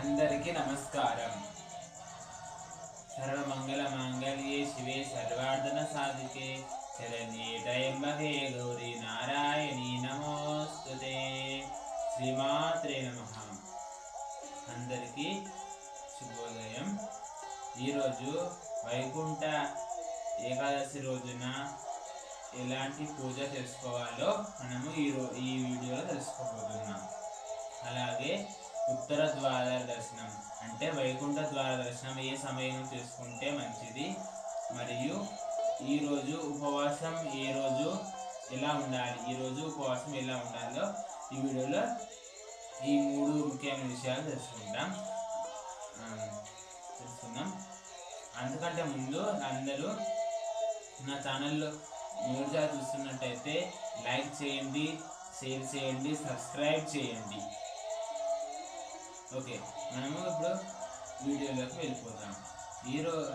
అందరికీ నమస్కారం. సర్వమంగళ మాంగళ్యే శివే సర్వార్ధన సాధికే. శరణ్యే త్రయంబకే గౌరీ నారాయణీ నమోస్తుతే. శ్రీమాత్రే నమ. అందరికీ శుభోదయం. ఈరోజు వైకుంఠ ఏకాదశి రోజున ఎలాంటి పూజ చేసుకోవాలో మనము ఈ ఈ వీడియోలో తెలుసుకోబోతున్నాం. అలాగే ఉత్తర ద్వార దర్శనం అంటే వైకుంఠ ద్వార దర్శనం ఏ సమయం చేసుకుంటే మంచిది? మరియు ఈరోజు ఉపవాసం ఏ రోజు ఎలా ఉండాలి? ఈరోజు ఉపవాసం ఎలా ఉండాలో ఈ వీడియోలో ఈ మూడు ముఖ్యమైన విషయాలు తెలుసుకుంటాం. తెలుసుకుందాం. అందుకంటే ముందు అందరూ నా ఛానల్లో న్యూజా చూస్తున్నట్టయితే లైక్ చేయండి షేర్ చేయండి సబ్స్క్రైబ్ చేయండి. ఓకే మనము ఇప్పుడు వీడియోలోకి వెళ్ళిపోతాం. ఈరోజు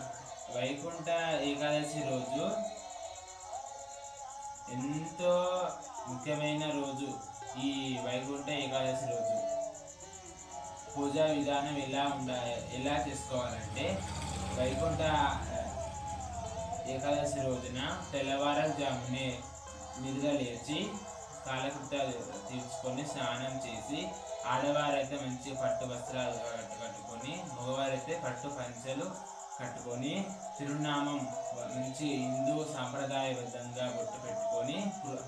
వైకుంఠ ఏకాదశి రోజు ఎంతో ముఖ్యమైన రోజు ఈ వైకుంఠ ఏకాదశి రోజు. పూజా విధానం ఎలా ఉండాలి ఎలా చేసుకోవాలంటే వైకుంఠ ఏకాదశి రోజున తెల్లవారుజామునే నిద్ర లేచి కాలకృత్యాలు తీర్చుకొని స్నానం చేసి ఆడవారైతే మంచి పట్టు వస్త్రాలు కట్టుకొని మగవారైతే పట్టు పంచెలు కట్టుకొని తిరునామం నుంచి హిందూ సాంప్రదాయబద్ధంగా బొట్టు పెట్టుకొని పూ-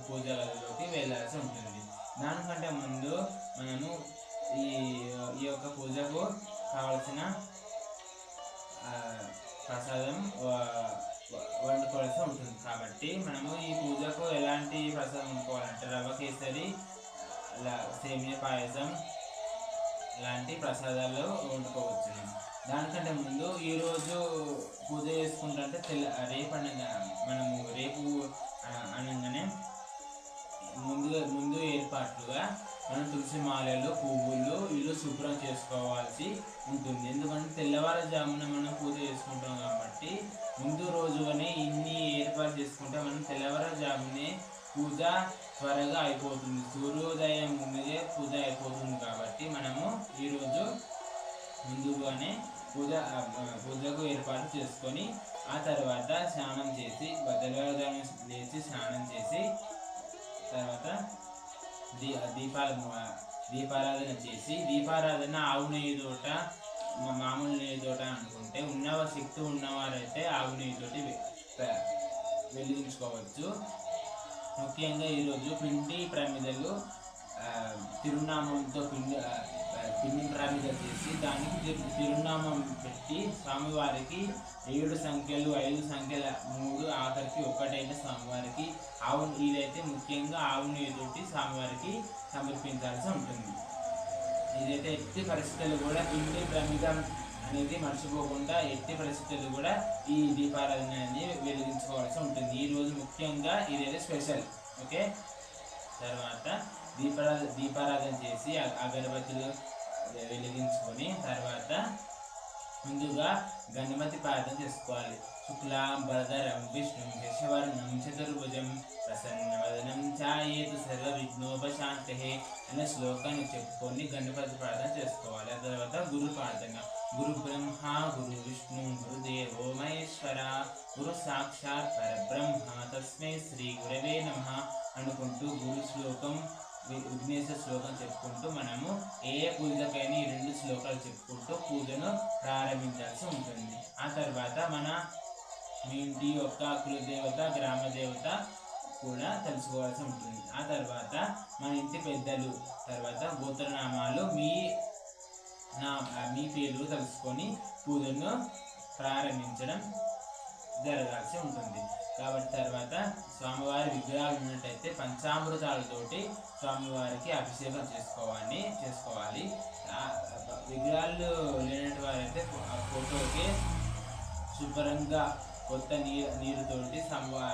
వెళ్ళాల్సి ఉంటుంది. దానికంటే ముందు మనము ఈ ఈ యొక్క పూజకు కావలసిన ప్రసాదం వండుకోవాల్సి ఉంటుంది. కాబట్టి మనము ఈ పూజకు ఎలాంటి ప్రసాదం వండుకోవాలంటే రవ్వ కేసరి అలా సేమియా పాయసం లాంటి ప్రసాదాలు వండుకోవచ్చు. దానికంటే ముందు ఈరోజు పూజ చేసుకుంటుంటే తెల్ల రేపు అనగా మనము రేపు అనగానే ముందు ముందు ఏర్పాట్లుగా మనం తులసి మాలలు పువ్వులు ఇల్లు శుభ్రం చేసుకోవాల్సి ఉంటుంది. ఎందుకంటే తెల్లవారుజామున మనం పూజ చేసుకుంటాం కాబట్టి ముందు రోజునే ఇన్ని ఏర్పాటు చేసుకుంటే మనం తెల్లవారుజామునే పూజ త్వరగా అయిపోతుంది. సూర్యోదయం ముందుగా పూజ అయిపోతుంది కాబట్టి మనము ఈరోజు ముందుగానే పూజ పూజకు ఏర్పాటు చేసుకొని ఆ తర్వాత స్నానం చేసి తెల్లవారుజామున లేచి స్నానం చేసి తర్వాత దీ దీపాల దీపారాధన చేసి దీపారాధన ఆవు నెయ్యి తోట మా మామూలు నెయ్యి తోట అనుకుంటే ఉన్నవ శక్తి ఉన్నవారైతే ఆవు నెయ్యి తోటి వెలిగించుకోవచ్చు. ముఖ్యంగా ఈరోజు పిండి ప్రమిదలు తిరునామంతో పిండి ఆ, పిండి చేసి దానికి తిరునామం పెట్టి స్వామివారికి ఏడు సంఖ్యలు ఐదు సంఖ్యల మూడు ఆఖరికి ఒకటైన స్వామివారికి ఆవు ఇదైతే ముఖ్యంగా ఆవు నెయ్యితోటి స్వామివారికి సమర్పించాల్సి ఉంటుంది ఇదైతే ఎట్టి పరిస్థితులు కూడా పిండి ప్రమిదం అనేది మర్చిపోకుండా ఎట్టి పరిస్థితులు కూడా ఈ దీపారాధన అనేది వెలిగించుకోవాల్సి ఉంటుంది ఈ రోజు ముఖ్యంగా ఇదైతే స్పెషల్ ఓకే తర్వాత దీపారా దీపారాధన చేసి అగరబత్తులు వెలిగించుకొని తర్వాత ముందుగా గణపతి ప్రార్థన చేసుకోవాలి. శుక్లాం వరదరం విష్ణు శశివర్ణం చతుర్భుజం ప్రసన్నవదనం ఛాయేతు సర్వ విఘ్నోపశాంతే అనే శ్లోకాన్ని చెప్పుకొని గణపతి ప్రార్థన చేసుకోవాలి. ఆ తర్వాత గురు ప్రార్థన గురు బ్రహ్మ గురు విష్ణు గురుదేవో మహేశ్వర గురు సాక్షాత్ పరబ్రహ్మ తస్మై శ్రీ గురవే నమ అనుకుంటూ గురు శ్లోకం విఘ్నేశ్వర శ్లోకం చెప్పుకుంటూ మనము ఏ పూజకైనా ఈ రెండు శ్లోకాలు చెప్పుకుంటూ పూజను ప్రారంభించాల్సి ఉంటుంది. ఆ తర్వాత మన మీ ఇంటి యొక్క కులదేవత గ్రామ దేవత కూడా తెలుసుకోవాల్సి ఉంటుంది. ఆ తర్వాత మన ఇంటి పెద్దలు తర్వాత గోత్రనామాలు మీ నా మీ పేరు తెలుసుకొని పూజను ప్రారంభించడం జరగాల్సి ఉంటుంది. కాబట్టి తర్వాత స్వామివారి విగ్రహాలు ఉన్నట్టయితే పంచామృతాలతోటి స్వామివారికి అభిషేకం చేసుకోవాలి. చేసుకోవాలి విగ్రహాలు లేనటువంటి వారైతే ఫోటోకి శుభ్రంగా కొత్త నీరు నీరుతోటి సంవా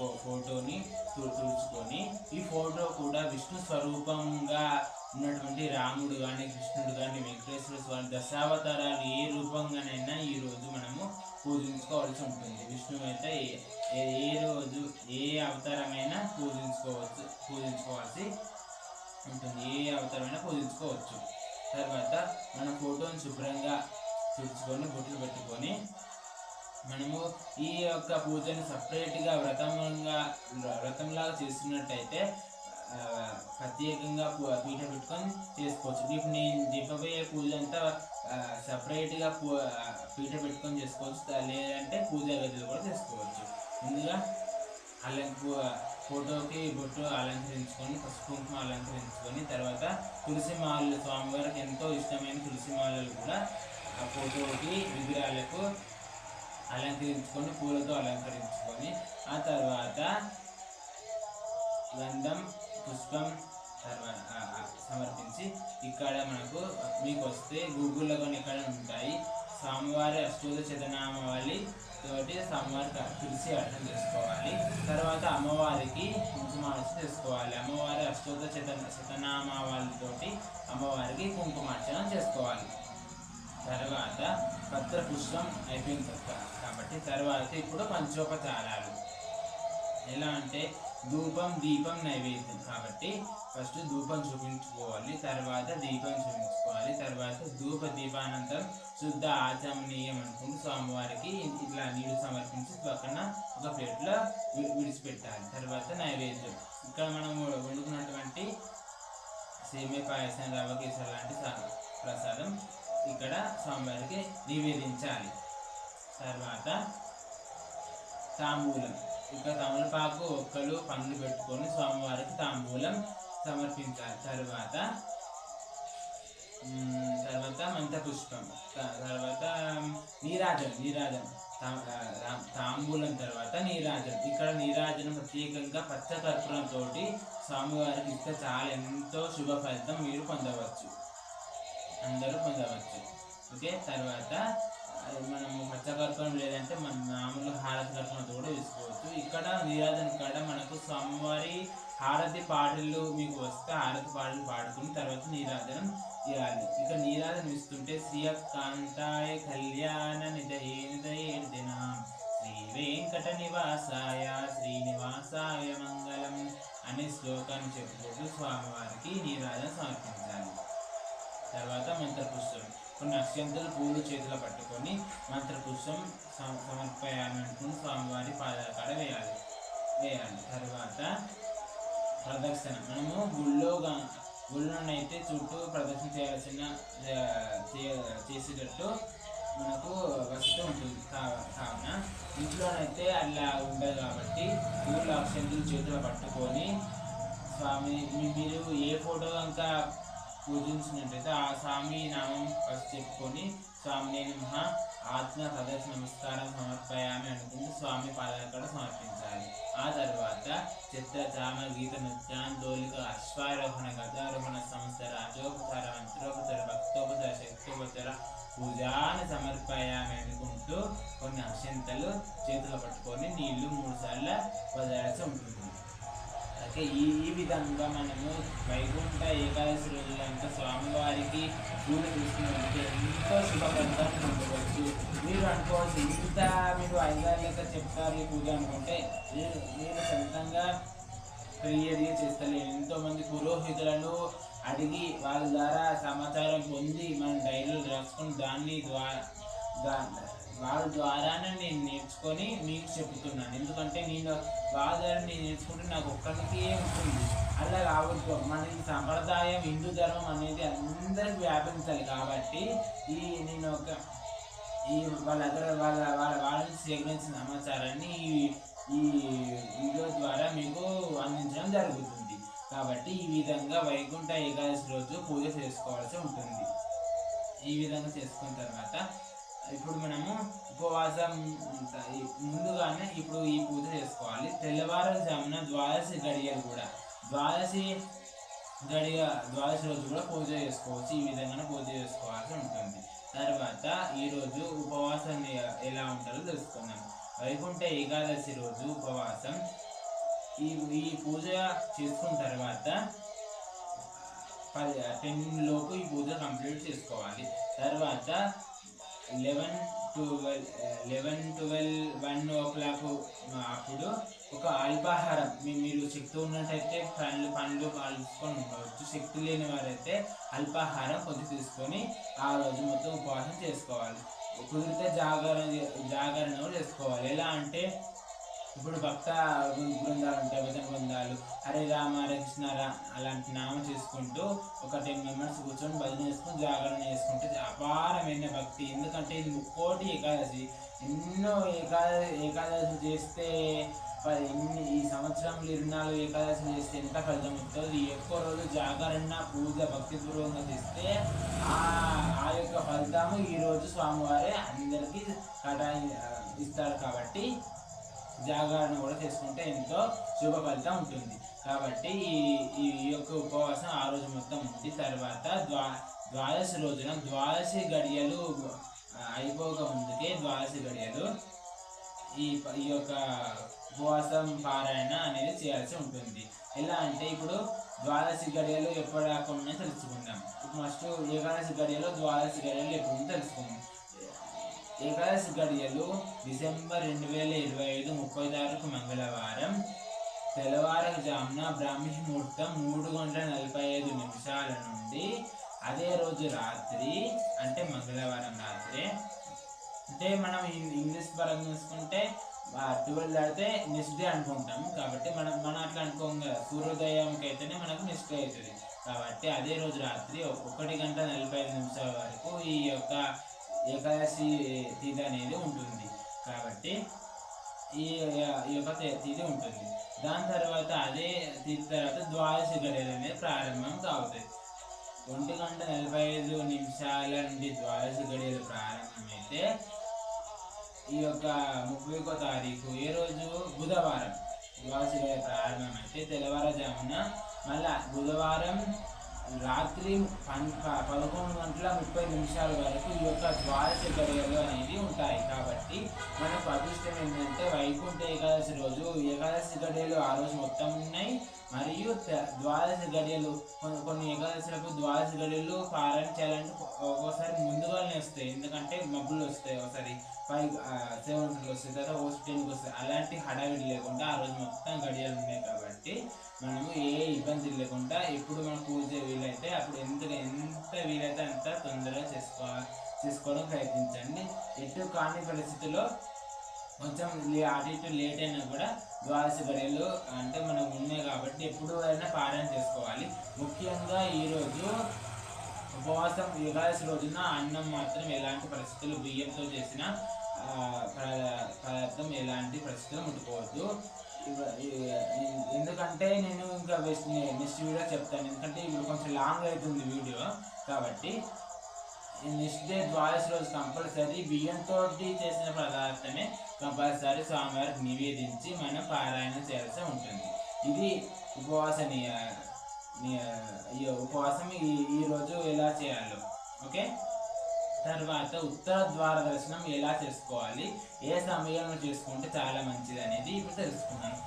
ఫోటోని తు- ఈ ఫోటో కూడా విష్ణు స్వరూపంగా ఉన్నటువంటి రాముడు కానీ కృష్ణుడు కానీ వెంకటేశ్వర స్వామి దశావతారాలు ఏ రూపంగానైనా ఈ రోజు మనము పూజించుకోవాల్సి ఉంటుంది. విష్ణువు అయితే ఏ- ఏ ఏ రోజు ఏ అవతారమైనా పూజించుకోవచ్చు పూజించుకోవాల్సి ఉంటుంది. ఏ అవతారమైనా పూజించుకోవచ్చు. తర్వాత మన ఫోటోని శుభ్రంగా తుడుచుకొని బొట్లు పెట్టుకొని మనము ఈ యొక్క పూజను సపరేట్గా వ్రతంగా వ్రతంలాగా చేస్తున్నట్టయితే ప్రత్యేకంగా పీఠ పెట్టుకొని చేసుకోవచ్చు. ఇప్పుడు నేను దీపపోయే పూజ అంతా సపరేట్గా పూ పెట్టుకొని చేసుకోవచ్చు. లేదంటే పూజా గదిలో కూడా చేసుకోవచ్చు. ముందుగా అలం ఫోటోకి బొట్టు అలంకరించుకొని పసుపు కుంకుమ అలంకరించుకొని తర్వాత తులసి మాలలు స్వామివారికి ఎంతో ఇష్టమైన తులసి మాలలు కూడా ఆ ఫోటోకి విగ్రహాలకు అలంకరించుకొని పూలతో అలంకరించుకొని ఆ తర్వాత గంధం పుష్పం తర్వాత సమర్పించి ఇక్కడ మనకు మీకు వస్తే గూగుల్లో కొన్ని ఇక్కడ ఉంటాయి. స్వామివారి అష్టోద శతనామావళి తోటి స్వామివారికి తులసి అర్థం చేసుకోవాలి. తర్వాత అమ్మవారికి కుంకుమార్చన చేసుకోవాలి. అమ్మవారి అష్టోద శత శతనామావళితోటి అమ్మవారికి కుంకుమార్చన చేసుకోవాలి. తర్వాత పత్ర పుష్పం అయిపోయిన తర్వాత కాబట్టి తర్వాత ఇప్పుడు పంచోపచారాలు. ఎలా అంటే ధూపం దీపం నైవేద్యం. కాబట్టి ఫస్ట్ ధూపం చూపించుకోవాలి తర్వాత దీపం చూపించుకోవాలి తర్వాత ధూప దీపానంతరం శుద్ధ ఆచమనీయం అనుకుంటూ స్వామివారికి ఇట్లా నీళ్ళు సమర్పించి పక్కన ఒక ప్లేట్లో విడిచిపెట్టాలి. తర్వాత నైవేద్యం. ఇక్కడ మనం వండుకున్నటువంటి సేమే పాయసం రవ్వ కేసరి లాంటి ప్రసాదం ఇక్కడ స్వామివారికి నివేదించాలి. తర్వాత తాంబూలం. ఇక తమలపాకు ఒక్కలు పండ్లు పెట్టుకొని స్వామివారికి తాంబూలం సమర్పించాలి. తర్వాత తర్వాత మంత్రపుష్పం. త- తర్వాత నీరాజం నీరాజం తాంబూలం తర్వాత నీరాజనం. ఇక్కడ నీరాజనం ప్రత్యేకంగా పచ్చ కర్పూరంతో స్వామివారికి ఇస్తే చాలా ఎంతో శుభ ఫలితం మీరు పొందవచ్చు. అందరూ పొందవచ్చు. ఓకే తర్వాత మనము పచ్చకర్పూరం లేదంటే మన మామూలు హారతి కర్పూరంతో కూడా తీసుకోవచ్చు ఇక్కడ నీరాజన్ కాడ మనకు స్వామివారి హారతి పాటలు మీకు వస్తే హారతి పాటలు పాడుకుని తర్వాత నీరాజనం ఇవ్వాలి. ఇక నీరాజనం ఇస్తుంటే శ్రీయకాంతాయ కళ్యాణ నిదయే నిదయే దినం శ్రీ వెంకట నివాసాయ శ్రీనివాసాయ మంగళం అనే శ్లోకాన్ని చెప్పుకుంటూ స్వామివారికి నీరాజనం సమర్పించాలి. తర్వాత మంత్రపుష్పం. కొన్ని అక్షంతలు పూలు చేతిలో పట్టుకొని మంత్రపుష్పం సమ- స్వామివారి పాదాల కాడ వేయాలి. వేయాలి. తర్వాత ప్రదక్షిణ. మనము గుళ్ళో గుళ్ళోనైతే చుట్టూ ప్రదక్షిణ చేయాల్సిన చేసేటట్టు మనకు వసతి ఉంటుంది. కావున ఇంట్లోనైతే అలా ఉండదు కాబట్టి ఊళ్ళో అక్షంతులు చేతిలో పట్టుకొని స్వామి మీరు ఏ ఫోటో కనుక పూజించినట్లయితే ఆ స్వామి నామం ఫస్ట్ చెప్పుకొని స్వామి నేను మహా ఆత్మ ప్రదర్శన నమస్కారం సమర్పయామి అనుకుంటూ స్వామి పాదాలు కూడా సమర్పించాలి. ఆ తర్వాత చిత్ర చామ గీత నృత్యాన్ దోలిక అశ్వారోహణ గదారోహణ సంస్థ రాజోపచార మంత్రోపచార భక్తోపచార శక్తోపచార పూజాన్ని సమర్పయామి అనుకుంటూ కొన్ని అక్షంతలు చేతిలో పట్టుకొని నీళ్ళు మూడు సార్లు వదలాల్సి ఉంటుంది. ఈ ఈ విధంగా మనము వైకుంఠ ఏకాదశి రోజులంతా స్వామివారికి పూజ తీసుకున్నట్లయితే ఎంతో శుభప్రదాన్ని పొందవచ్చు. మీరు అనుకోవచ్చు ఇంత మీరు ఐదారు లెక్క చెప్తారు ఈ పూజ అనుకుంటే నేను నేను సొంతంగా క్లియర్గా చేస్తలేను ఎంతోమంది పురోహితులను అడిగి వాళ్ళ ద్వారా సమాచారం పొంది మనం డైరీలో రాసుకుని దాన్ని ద్వారా వాళ్ళ ద్వారానే నేను నేర్చుకొని మీకు చెబుతున్నాను. ఎందుకంటే నేను వాళ్ళ ద్వారా నేను నేర్చుకుంటే నాకు ఒక్కరికి ఉంటుంది. అలా కావద్దు. మన సంప్రదాయం హిందూ ధర్మం అనేది అందరికి వ్యాపించాలి కాబట్టి ఈ నేను ఒక ఈ వాళ్ళ దగ్గర వాళ్ళ వాళ్ళ వాళ్ళని సేకరించిన సమాచారాన్ని ఈ ఈ వీడియో ద్వారా మీకు అందించడం జరుగుతుంది. కాబట్టి ఈ విధంగా వైకుంఠ ఏకాదశి రోజు పూజ చేసుకోవాల్సి ఉంటుంది. ఈ విధంగా చేసుకున్న తర్వాత ఇప్పుడు మనము ఉపవాసం ముందుగానే ఇప్పుడు ఈ పూజ చేసుకోవాలి. తెల్లవారుజామున ద్వాదశి గడియలు కూడా. ద్వాదశి గడియ ద్వాదశి రోజు కూడా పూజ చేసుకోవచ్చు. ఈ విధంగా పూజ చేసుకోవాల్సి ఉంటుంది. తర్వాత ఈరోజు ఉపవాసం ఎలా ఉంటారో తెలుసుకుందాం. వైకుంఠ ఏకాదశి రోజు ఉపవాసం. ఈ ఈ పూజ చేసుకున్న తర్వాత పది టెన్ లోపు ఈ పూజ కంప్లీట్ చేసుకోవాలి. తర్వాత eleven twelve eleven twelve one o'clock అప్పుడు ఒక అల్పాహారం. మీ- మీరు శక్తి ఉన్నట్టయితే పండ్లు పండ్లు కలుసుకొని ఉండవచ్చు. శక్తి లేని వారైతే అల్పాహారం కొంచెం తీసుకొని ఆ రోజు మొత్తం ఉపవాసం చేసుకోవాలి. కుదిరితే జాగరణ జాగరణ చేసుకోవాలి. ఎలా అంటే ఇప్పుడు భక్త బృందాలు ఉంటాయి భజన బృందాలు. హరే రామ హరే కృష్ణ రా అలాంటి నామం చేసుకుంటూ ఒక టెన్ మెంబర్స్ కూర్చొని భజన చేసుకుని జాగరణ చేసుకుంటే అపారమైన భక్తి. ఎందుకంటే ఇది ముక్కోటి ఏకాదశి. ఎన్నో ఏకాదశి ఏకాదశి చేస్తే ప- ఎన్ని ఈ సంవత్సరంలో ఇరవై నాలుగు ఏకాదశి చేస్తే ఎంత ఫలితం వస్తుంది? ఈ ఎక్కువ రోజు జాగరణ పూజ భక్తిపూర్వకంగా చేస్తే ఆ ఆ యొక్క ఫలితము ఈరోజు స్వామివారే అందరికీ కటాయి ఇస్తాడు కాబట్టి జాగరణ కూడా చేసుకుంటే ఎంతో శుభ ఫలితం ఉంటుంది. కాబట్టి ఈ ఈ యొక్క ఉపవాసం ఆ రోజు మొత్తం ఉంది. తర్వాత ద్వా ద్వాదశి రోజున ద్వాదశి గడియలు అయిపోక ముందుకే ద్వాదశి గడియలు ఈ ఈ యొక్క ఉపవాసం పారాయణ అనేది చేయాల్సి ఉంటుంది. ఎలా అంటే ఇప్పుడు ద్వాదశి గడియలు ఎప్పుడు రాకుండా తెలుసుకుందాం. ఫస్ట్ ఏకాదశి గడియలు ద్వాదశి గడియలు ఎప్పుడు ఉందో తెలుసుకుందాం. ఏకాదశి గడియలు డిసెంబర్ రెండు వేల ఇరవై ఐదు ముప్పై తారీఖు మంగళవారం. తెల్లవారుజామున బ్రాహ్మీ ముహూర్తం మూడు గంటల నలభై ఐదు నిమిషాల నుండి అదే రోజు రాత్రి అంటే మంగళవారం రాత్రి. అంటే మనం ఇంగ్లీష్ పరంగా చూసుకుంటే ట్వెల్వ్ దాటితే నెక్స్ట్ డే అనుకుంటాం. కాబట్టి మనం మనం అట్లా అనుకోం కదా. సూర్యోదయంకి అయితేనే మనకు నెక్స్ట్ డే అవుతుంది. కాబట్టి అదే రోజు రాత్రి ఒకటి గంట నలభై ఐదు నిమిషాల వరకు ఈ యొక్క ఏకాదశి తిథి అనేది ఉంటుంది. కాబట్టి ఈ ఈ యొక్క తిథి ఉంటుంది. దాని తర్వాత అదే తిథి తర్వాత ద్వాదశి గడియలు అనేది ప్రారంభం కావుతాయి. ఒంటి గంట నలభై ఐదు నిమిషాల నుండి ద్వాదశి గడియలు ప్రారంభమైతే ఈ యొక్క ముప్పైకో తారీఖు ఏ రోజు? బుధవారం. ద్వాదశి గడియలు ప్రారంభమైతే తెల్లవారుజామున మళ్ళా బుధవారం రాత్రి పన్ పదకొండు గంటల ముప్పై నిమిషాల వరకు ఈ యొక్క ద్వారక గడియలు అనేది ఉంటాయి. కాబట్టి మనకు అదృష్టం ఏంటంటే వైకుంఠ ఏకాదశి రోజు ఏకాదశి గడియలు ఆ రోజు మొత్తం ఉన్నాయి. మరియు త- ద్వాదశి గడియలు కొన్ని కొన్ని ఏకాదశులకు ద్వాదశి గడియలు పారాయణ చేయాలంటే ఒక్కోసారి ముందుగానే వస్తాయి. ఎందుకంటే మబ్బులు వస్తాయి ఒకసారి. ఫైవ్ సెవెన్ వస్తాయి. తర్వాత ఓ వస్తాయి. అలాంటి హడావిడి లేకుండా ఆ రోజు మొత్తం గడియలు ఉన్నాయి కాబట్టి మనము ఏ ఇబ్బంది లేకుండా ఎప్పుడు మనం పూజ వీలైతే అప్పుడు ఎంత ఎంత వీలైతే అంత తొందరగా చేసుకోవాలి. చేసుకోవడం ప్రయత్నించండి. ఎటు కాని పరిస్థితిలో కొంచెం అటు ఇటు లేట్ అయినా కూడా ద్వాదశ గడియలు అంటే మనం ఉన్నాయి కాబట్టి ఎప్పుడు అయినా పారాయణ చేసుకోవాలి. ముఖ్యంగా ఈరోజు ఉపవాసం ఏకాదశి రోజున అన్నం మాత్రం ఎలాంటి పరిస్థితులు బియ్యంతో చేసిన పదార్థం ఎలాంటి పరిస్థితులు ముట్టుకోవద్దు. ఎందుకంటే నేను ఇంకా నెక్స్ట్ వీడియో చెప్తాను. ఎందుకంటే ఇప్పుడు కొంచెం లాంగ్ అవుతుంది వీడియో కాబట్టి నెక్స్ట్ డే ద్వాదశి రోజు కంపల్సరీ బియ్యంతో చేసిన పదార్థమే కంపల్సరీ స్వామివారికి నివేదించి మనం పారాయణం చేయాల్సి ఉంటుంది. ఇది ఉపవాస ఉపవాసం ఈ రోజు ఎలా చేయాలో ఓకే? తర్వాత ఉత్తర ద్వార దర్శనం ఎలా చేసుకోవాలి ఏ సమయంలో చేసుకుంటే చాలా మంచిది అనేది ఇప్పుడు తెలుసుకున్నాను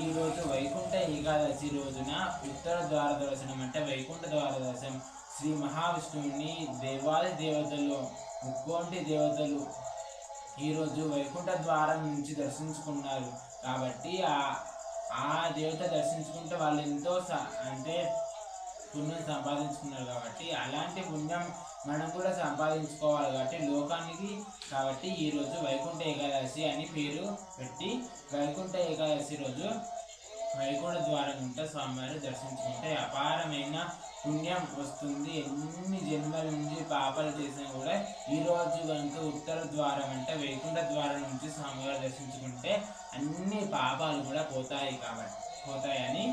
ఈరోజు వైకుంఠ ఏకాదశి రోజున ఉత్తర ద్వార దర్శనం అంటే వైకుంఠ ద్వార దర్శనం శ్రీ మహావిష్ణువుని దేవాలయ దేవతలు ముక్కోంటి దేవతలు ఈరోజు వైకుంఠ ద్వారం నుంచి దర్శించుకున్నారు. కాబట్టి ఆ ఆ దేవత దర్శించుకుంటే వాళ్ళు ఎంతో అంటే పుణ్యం సంపాదించుకున్నారు కాబట్టి అలాంటి పుణ్యం మనం కూడా సంపాదించుకోవాలి కాబట్టి లోకానికి. కాబట్టి ఈరోజు వైకుంఠ ఏకాదశి అని పేరు పెట్టి వైకుంఠ ఏకాదశి రోజు వైకుంఠ ద్వారం గుంట స్వామివారి దర్శించుకుంటే అపారమైన పుణ్యం వస్తుంది. ఎన్ని జన్మల నుంచి పాపాలు చేసినా కూడా ఈ రోజు కనుక ఉత్తర ద్వారం అంటే వైకుంఠ ద్వారం నుంచి స్వామివారు దర్శించుకుంటే అన్ని పాపాలు కూడా పోతాయి కాబట్టి పోతాయని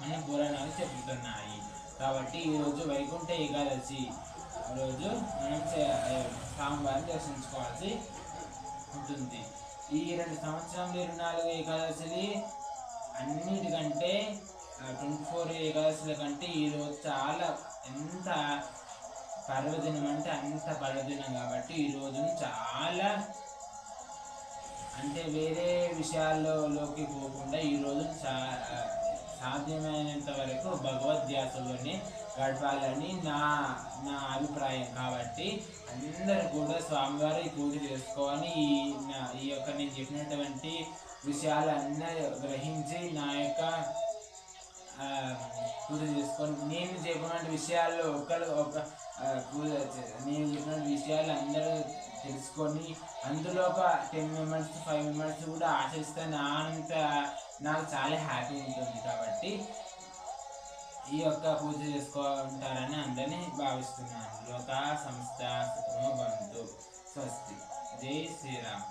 మన పురాణాలు చెబుతున్నాయి కాబట్టి ఈరోజు వైకుంఠ ఏకాదశి. రోజు మనం స్వామివారిని దర్శించుకోవాల్సి ఉంటుంది. ఈ రెండు సంవత్సరంలో ఇరవై నాలుగు ఏకాదశిని అన్నిటికంటే ట్వంటీ ఫోర్ ఏకాదశుల కంటే ఈరోజు చాలా ఎంత పర్వదినం అంటే అంత పర్వదినం కాబట్టి ఈ రోజును చాలా అంటే వేరే విషయాల్లోకి పోకుండా ఈ రోజు చా సాధ్యమైనంత వరకు భగవద్ధ్యాసలోనే గడపాలని నా నా అభిప్రాయం కాబట్టి అందరూ కూడా స్వామివారి పూజ చేసుకోవాలని ఈ నా ఈ యొక్క నేను చెప్పినటువంటి విషయాలన్నీ గ్రహించి నా యొక్క పూజ చేసుకొని నేను చెప్పినటువంటి విషయాల్లో ఒకరు ఒక పూజ నేను చెప్పినటువంటి విషయాలు అందరూ తెలుసుకొని అందులో ఒక టెన్ మెంబర్స్ ఫైవ్ మెంబర్స్ కూడా ఆచరిస్తే నా అంత నాకు చాలా హ్యాపీ ఉంటుంది కాబట్టి ఈ యొక్క పూజ చేసుకుంటారని అందరినీ భావిస్తున్నాను. లోక సంస్థ సుఖమో బంధు స్వస్తి. జై శ్రీరామ్.